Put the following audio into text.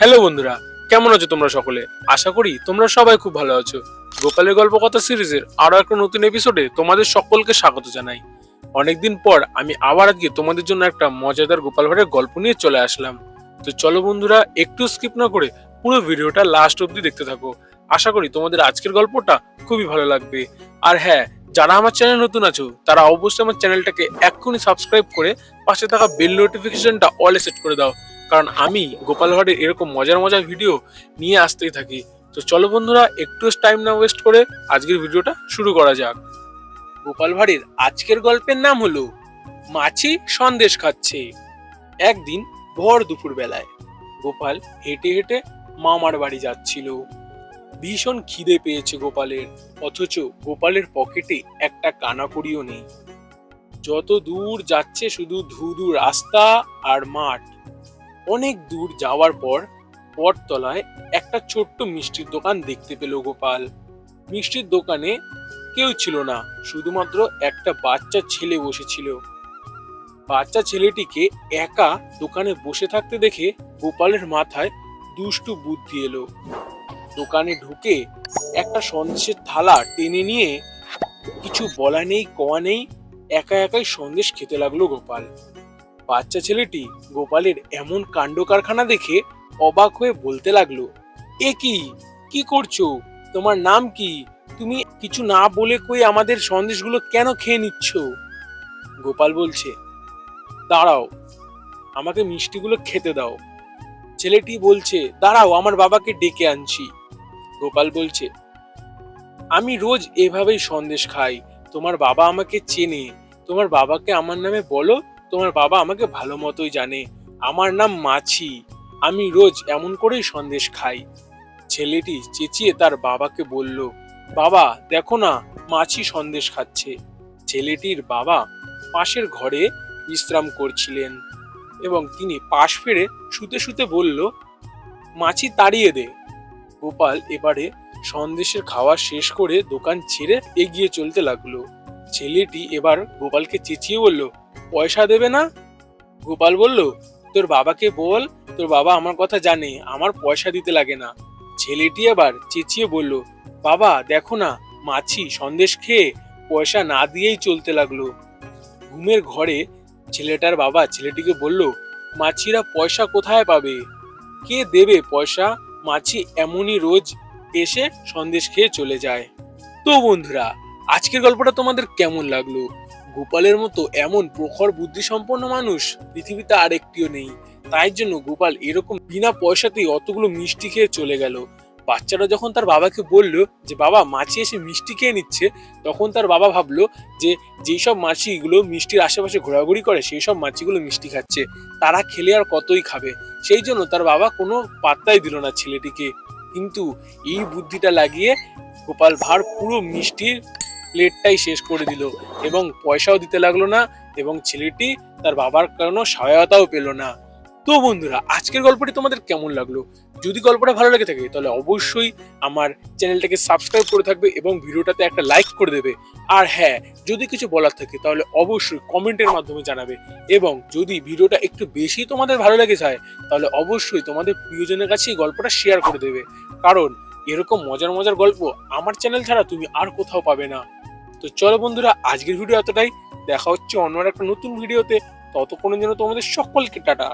Hello বন্ধুরা, কেমন আছো তোমরা সকলে? আশা করি তোমরা সবাই খুব ভালো আছো। গোপালের গল্প কথা সিরিজের আরও একটা নতুন এপিসোডে তোমাদের সকলকে স্বাগত জানাই। অনেকদিন পর আমি আবার আজকে তোমাদের জন্য একটা মজাদার গোপাল ভাড়ের গল্প নিয়ে চলে আসলাম। তো চলো বন্ধুরা, একটু স্কিপ না করে পুরো ভিডিওটা লাস্ট অবধি দেখতে থাকো। আশা করি তোমাদের আজকের গল্পটা খুবই ভালো লাগবে। আর হ্যাঁ যারা আমার চ্যানেল নতুন আছো, তারা অবশ্যই আমার চ্যানেলটাকে এক্ষুনি সাবস্ক্রাইব করে পাশে থাকা বেল নোটিফিকেশনটা অলে সেট করে দাও। কারণ আমি গোপাল ভাড়ের এরকম মজার মজার ভিডিও নিয়ে আসতেই থাকি। তো চলো বন্ধুরা, একটু টাইম না ওয়েস্ট করে আজকের ভিডিওটা শুরু করা যাক। গোপাল ভাড়ের আজকের গল্পের নাম হলো, মাছি সন্দেশ খাচ্ছে। একদিন ভর দুপুর বেলায় গোপাল হেঁটে হেঁটে মামার বাড়ি যাচ্ছিল। ভীষণ খিদে পেয়েছে গোপালের, অথচ গোপালের পকেটে একটা কানাকড়িও নেই। যত দূর যাচ্ছে শুধু ধুধু রাস্তা আর মাঠ। অনেক দূর যাওয়ার পর বটতলায় একটা ছোট্ট মিষ্টির দোকান দেখতে পেল গোপাল। মিষ্টির দোকানে কেউ ছিল না, শুধুমাত্র একটা বাচ্চা ছেলে বসেছিল। বাচ্চা ছেলেটিকে একা দোকানে বসে থাকতে দেখে গোপালের মাথায় দুষ্টু বুদ্ধি এলো। দোকানে ঢুকে একটা সন্দেশের থালা টেনে নিয়ে কিছু বলা নেই, কওয়া নেই, একা একাই সন্দেশ খেতে লাগল গোপাল। বাচ্চা ছেলেটি গোপালের এমন কাণ্ড কারখানা দেখে অবাক হয়ে বলতে লাগল, এ কি? কি করছ? তোমার নাম কি? তুমি কিছু না বলে কই আমাদের সন্দেশগুলো কেন খেয়ে নিচ্ছ? গোপাল বলছে, দাঁড়াও, আমাকে মিষ্টিগুলো খেতে দাও। ছেলেটি বলছে, দাঁড়াও, আমার বাবাকে ডেকে আনছি। গোপাল বলছে, আমি রোজ এভাবেই সন্দেশ খাই। তোমার বাবা আমাকে চেনে। তোমার বাবাকে আমার নামে বলো তোমার বাবা আমাকে ভালো মতোই জানে। আমার নাম মাছি। আমি রোজ এমন করেই সন্দেশ খাই। ছেলেটি চেঁচিয়ে তার বাবাকে বলল, বাবা, দেখো না, মাছি সন্দেশ খাচ্ছে। ছেলেটির বাবা পাশের ঘরে বিশ্রাম করছিলেন এবং তিনি পাশ ফিরে শুতে শুতে বলল, মাছি তাড়িয়ে দে। গোপাল এবারে সন্দেশের খাওয়া শেষ করে দোকান ছেড়ে এগিয়ে চলতে লাগল। ছেলেটি এবার গোপালকে চেঁচিয়ে বলল পয়সা দেবে না? গোপাল বলল, তোর বাবাকে বল, তোর বাবা আমার কথা জানে, আমার পয়সা দিতে লাগে না। ছেলেটি আবার চেঁচিয়ে বলল, বাবা, দেখো না, মাছি সন্দেশ খেয়ে পয়সা না দিয়েই চলতে লাগল। ঘুমের ঘরে ছেলেটার বাবা ছেলেটিকে বলল, মাছিরা পয়সা কোথায় পাবে? কে দেবে পয়সা? মাছি এমনই রোজ এসে সন্দেশ খেয়ে চলে যায়। তো বন্ধুরা, আজকের গল্পটা তোমাদের কেমন লাগল? গোপালের মতো এমন প্রখর বুদ্ধি সম্পন্ন মানুষ পৃথিবীতে আর একটিও নেই। তাই জন্য গোপাল এরকম বিনা পয়সাতেই অতগুলো মিষ্টি খেয়ে চলে গেল। বাচ্চারা যখন তার বাবাকে বলল যে, বাবা, মাছি এসে মিষ্টি খেয়ে নিচ্ছে, তখন তার বাবা ভাবলো যে, যেই সব মাছিগুলো মিষ্টির আশেপাশে ঘোরাঘুরি করে, সেই সব মাছিগুলো মিষ্টি খাচ্ছে। তারা খেলে আর কতই খাবে? সেই জন্য তার বাবা কোনো পাত্তাই দিল না ছেলেটিকে। কিন্তু এই বুদ্ধিটা লাগিয়ে গোপাল ভাঁড় পুরো মিষ্টির প্লেটটাই শেষ করে দিল এবং পয়সাও দিতে লাগল না এবং ছেলেটি তার বাবার কোনো সহায়তাও পেল না। তো বন্ধুরা, আজকের গল্পটি তোমাদের কেমন লাগল? যদি গল্পটা ভালো লেগে থাকে, তাহলে অবশ্যই আমার চ্যানেলটাকে সাবস্ক্রাইব করে থাকবে এবং ভিডিওটাতে একটা লাইক করে দেবে। আর হ্যাঁ যদি কিছু বলার থাকে, তাহলে অবশ্যই কমেন্টের মাধ্যমে জানাবে। এবং যদি ভিডিওটা একটু বেশি তোমাদের ভালো লেগে যায়, তাহলে অবশ্যই তোমাদের প্রিয়জনের কাছে গল্পটা শেয়ার করে দেবে। কারণ এরকম মজার মজার গল্প আমার চ্যানেল ছাড়া তুমি আর কোথাও পাবে না। তো চলো বন্ধুরা, আজকের ভিডিও এতটাই। দেখা হচ্ছে অন্য একটা নতুন ভিডিওতে ততক্ষণের জন্য তোমাদের সকলকে টাটা।